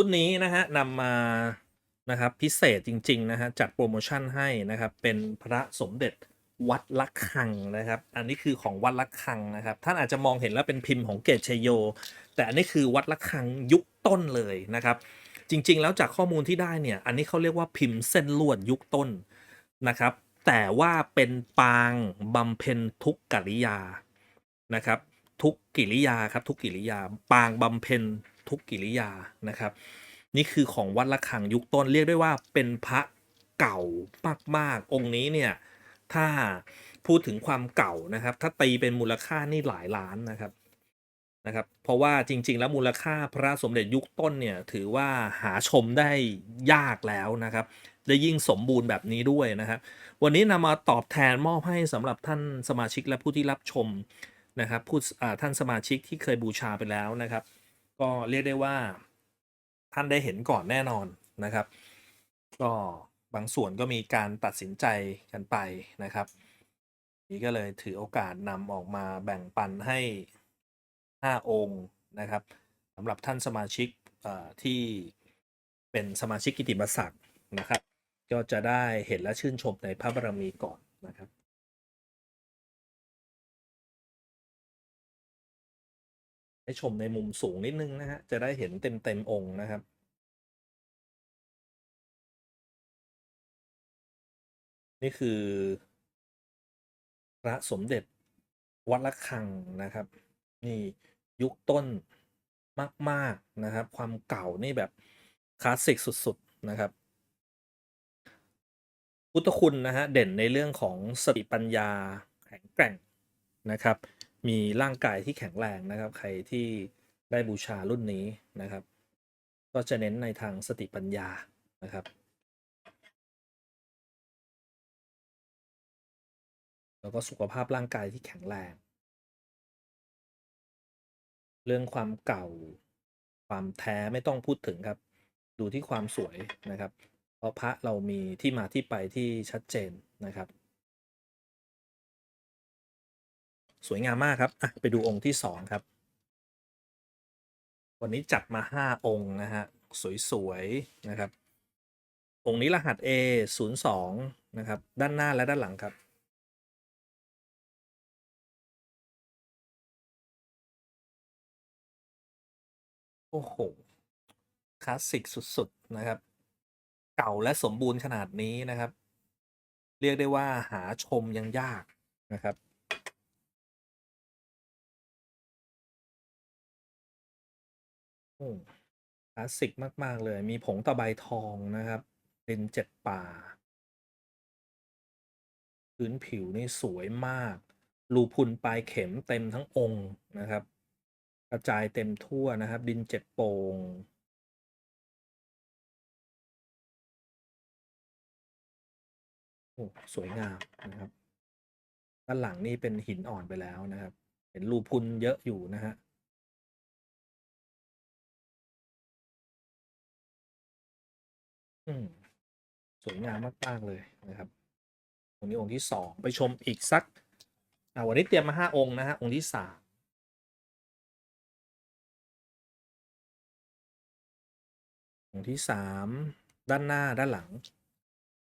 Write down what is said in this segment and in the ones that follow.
รุ่นนี้นะฮะนำมานะครับพิเศษจริง ๆ นะฮะจัดโปรโมชั่นให้นะครับ เป็นพระสมเด็จวัดละคังนะครับ อันนี้คือของวัดละคังนะครับ ท่านอาจจะมองเห็นแล้วเป็นพิมพ์ของเกตชยโย แต่อันนี้คือวัดละคังยุคต้นเลยนะครับ จริง ๆ แล้วจากข้อมูลที่ได้เนี่ย อันนี้เขาเรียกว่าพิมพ์เส้นลวดยุคต้นนะครับ แต่ว่าเป็นปางบำเพ็ญทุกกิริยานะครับ ทุกกิริยาครับทุกกิริยา ปางบำเพ็ญ ทุกกิริยานะครับ นี่คือของวัดละคังยุคต้นเรียกได้ว่าเป็นพระเก่ามากๆองค์นี้เนี่ยถ้าพูดถึงความเก่านะครับ ถ้าตีเป็นมูลค่านี่หลายล้านนะครับนะครับ เพราะว่าจริง ๆ แล้วมูลค่าพระสมเด็จยุคต้นเนี่ยถือว่าหาชมได้ยากแล้วนะครับและยิ่งสมบูรณ์แบบนี้ด้วยนะครับ วันนี้นำมาตอบแทนมอบให้สำหรับท่านสมาชิกและผู้ที่รับชมนะครับผู้ท่านสมาชิกที่เคยบูชาไปแล้วนะครับ ก็เรียกได้ว่าท่านได้เห็นก่อนแน่นอนนะครับ ก็บางส่วนก็มีการตัดสินใจกันไปนะครับ นี่ก็เลยถือโอกาสนำออกมาแบ่งปันให้ 5 องค์นะครับสำหรับท่านสมาชิกที่เป็นสมาชิกกิติมศักดิ์นะครับ ก็จะได้เห็นและชื่นชมในพระบารมีก่อนนะครับ ให้ชมในมุมสูงนิดนึงนะฮะ จะได้เห็นเต็มเต็มๆองค์นะครับ นี่คือ พระสมเด็จวัดละคังนะครับ นี่ยุคต้นมาก ๆ นะครับ ความเก่านี่แบบคลาสสิกสุด ๆ นะครับ พุทธคุณนะฮะ เด่นในเรื่องของสติปัญญาแข็งแกร่งนะครับ มีร่างกายที่แข็งแรงนะครับ ใครที่ได้บูชารุ่นนี้นะครับ ก็จะเน้นในทางสติปัญญานะครับ แล้วก็สุขภาพร่างกายที่แข็งแรง เรื่องความเก่า ความแท้ไม่ต้องพูดถึงครับ ดูที่ความสวยนะครับ เพราะพระเรามีที่มาที่ไปที่ชัดเจนนะครับ สวยงามมากครับอะไปดูองค์ที่สองครับ วันนี้จัดมาห้าองค์นะฮะสวยๆนะครับ องค์นี้รหัส A 0 2นะครับ ด้านหน้าและด้านหลังครับโอ้โห คลาสสิกสุดๆ นะครับ เก่าและสมบูรณ์ขนาดนี้นะครับ เรียกได้ว่าหาชมยังยากนะครับ โอ้คลาสสิกมาก ๆ เลย มีผงตะไบทองนะครับดินเจ็ดป่า พื้นผิวนี่สวยมาก รูพุนปลายเข็มเต็มทั้งองค์นะครับ กระจายเต็มทั่วนะครับ ดินเจ็ดโปงโอ้สวยงามนะครับด้านหลังนี่เป็นหินอ่อนไปแล้วนะครับ เห็นรูพุนเยอะอยู่นะฮะ อืมสวยงามมากๆเลยนะครับองค์นี้องค์ที่สองไปชมอีกสักอ่าวันนี้เตรียมมาห้าองค์นะฮะองค์ที่สามองค์ที่สามด้านหน้าด้านหลัง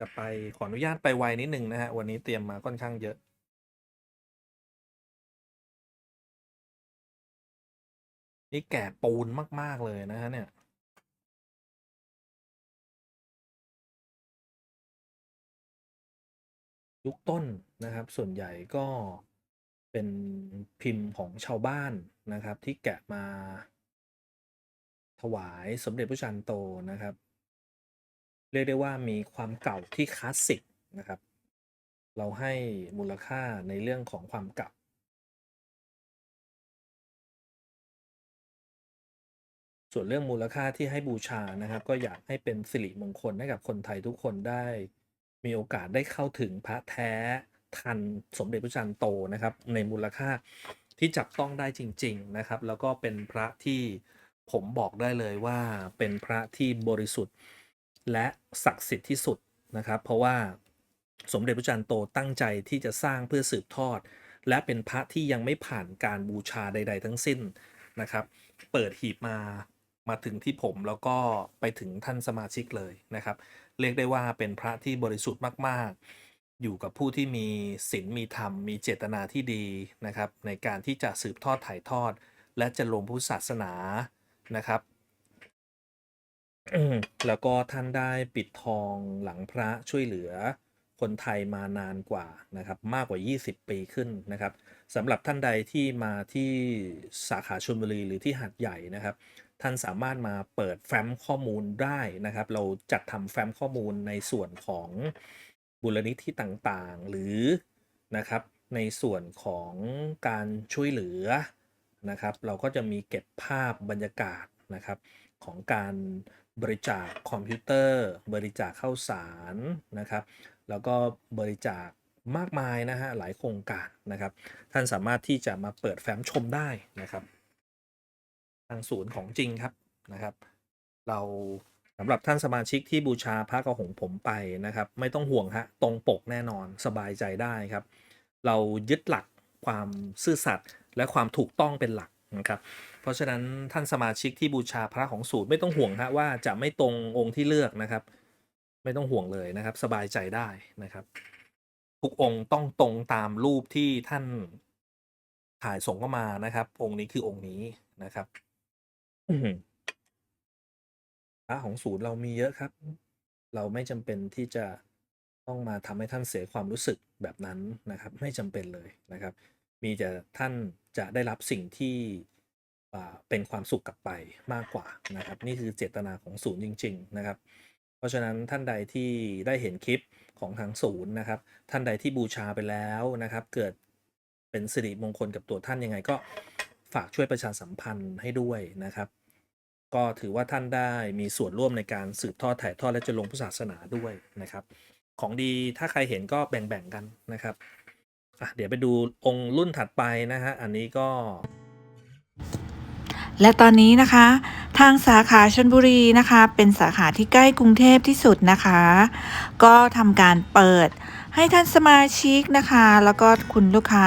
จะไปขออนุญาตไปไวนิดนึงนะฮะวันนี้เตรียมมาค่อนข้างเยอะนี่แก่ปูนมาก ๆ เลยนะฮะเนี่ย ยุคต้นนะครับ ส่วนใหญ่ก็เป็นพิมพ์ของชาวบ้านนะครับ ที่แกะมาถวายสมเด็จพระจันทร์โตนะครับ เรียกได้ว่ามีความเก่าที่คลาสสิกนะครับ เราให้มูลค่าในเรื่องของความเก่าส่วนเรื่องมูลค่าที่ให้บูชานะครับ ก็อยากให้เป็นสิริมงคลให้กับคนไทยทุกคนได้ มีโอกาสได้เข้าถึงพระแท้ทันสมเด็จพระจันทร์โตนะครับ ในมูลค่าที่จับต้องได้จริง ๆนะครับ แล้วก็เป็นพระที่ผมบอกได้เลยว่าเป็นพระที่บริสุทธิ์และศักดิ์สิทธิ์ที่สุดนะครับ เพราะว่าสมเด็จพระจันทร์โตตั้งใจที่จะสร้างเพื่อสืบทอด และเป็นพระที่ยังไม่ผ่านการบูชาใด ๆ ทั้งสิ้นนะครับ เปิดหีบมามาถึงที่ผมแล้วก็ไปถึงท่านสมาชิกเลยนะครับ เรียกได้ว่าเป็นพระที่บริสุทธิ์มาก ๆ อยู่กับผู้ที่มีศีลมีธรรม มีเจตนาที่ดีนะครับ ในการที่จะสืบทอดถ่ายทอด และจะลงพุทธศาสนานะครับอืมแล้วก็ท่านได้ปิดทองหลังพระช่วยเหลือคนไทยมานานกว่านะครับมากกว่า 20 ปีขึ้นนะครับสำหรับท่านใดที่มาที่สาขาชลบุรีหรือที่หัดใหญ่นะครับ ท่านสามารถมาเปิดแฟ้มข้อมูลได้นะครับ เราจัดทำแฟ้มข้อมูลในส่วนของบุรณิธิต่างๆ หรือนะครับในส่วนของการช่วยเหลือนะครับ เราก็จะมีเก็บภาพบรรยากาศนะครับของการบริจาคคอมพิวเตอร์ บริจาคข้าวสารนะครับ แล้วก็บริจาคมากมายนะฮะหลายโครงการนะครับ ท่านสามารถที่จะมาเปิดแฟ้มชมได้นะครับ ทางศูนย์ของจริงครับนะครับ เราสำหรับท่านสมาชิกที่บูชาพระกระหงผมไปนะครับ ไม่ต้องห่วงฮะตรงปกแน่นอนสบายใจได้ครับ เรายึดหลักความซื่อสัตย์และความถูกต้องเป็นหลักนะครับ เพราะฉะนั้นท่านสมาชิกที่บูชาพระของสูตรไม่ต้องห่วงฮะว่าจะไม่ตรงองค์ที่เลือกนะครับ ไม่ต้องห่วงเลยนะครับ สบายใจได้นะครับ ทุกองค์ต้องตรงตามรูปที่ท่านถ่ายส่งเข้ามานะครับ องค์นี้คือองค์นี้นะครับ อื้อหือพระของศูนย์เรามีเยอะครับ เราไม่จำเป็นที่จะต้องมาทำให้ท่านเสียความรู้สึกแบบนั้นนะครับ ไม่จำเป็นเลยนะครับ มีแต่ท่านจะได้รับสิ่งที่อ่าเป็นความสุขกลับไปมากกว่านะครับ นี่คือเจตนาของศูนย์จริง ๆ นะครับ เพราะฉะนั้นท่านใดที่ได้เห็นคลิปของทางศูนย์นะครับ ท่านใดที่บูชาไปแล้วนะครับ เกิดเป็นสิริมงคลกับตัวท่านยังไงก็ ฝากช่วยประชาสัมพันธ์ให้ด้วยนะครับ ก็ถือว่าท่านได้มีส่วนร่วมในการสืบทอดถ่ายทอดและจะลงพุทธศาสนาด้วยนะครับ ของดีถ้าใครเห็นก็แบ่งๆกันนะครับอะเดี๋ยวไปดูองค์รุ่นถัดไปนะฮะอันนี้ก็และตอนนี้นะคะ ทางสาขาชนบุรีนะคะ เป็นสาขาที่ใกล้กรุงเทพที่สุดนะคะ ก็ทำการเปิดให้ท่านสมาชิกนะคะ แล้วก็คุณลูกค้า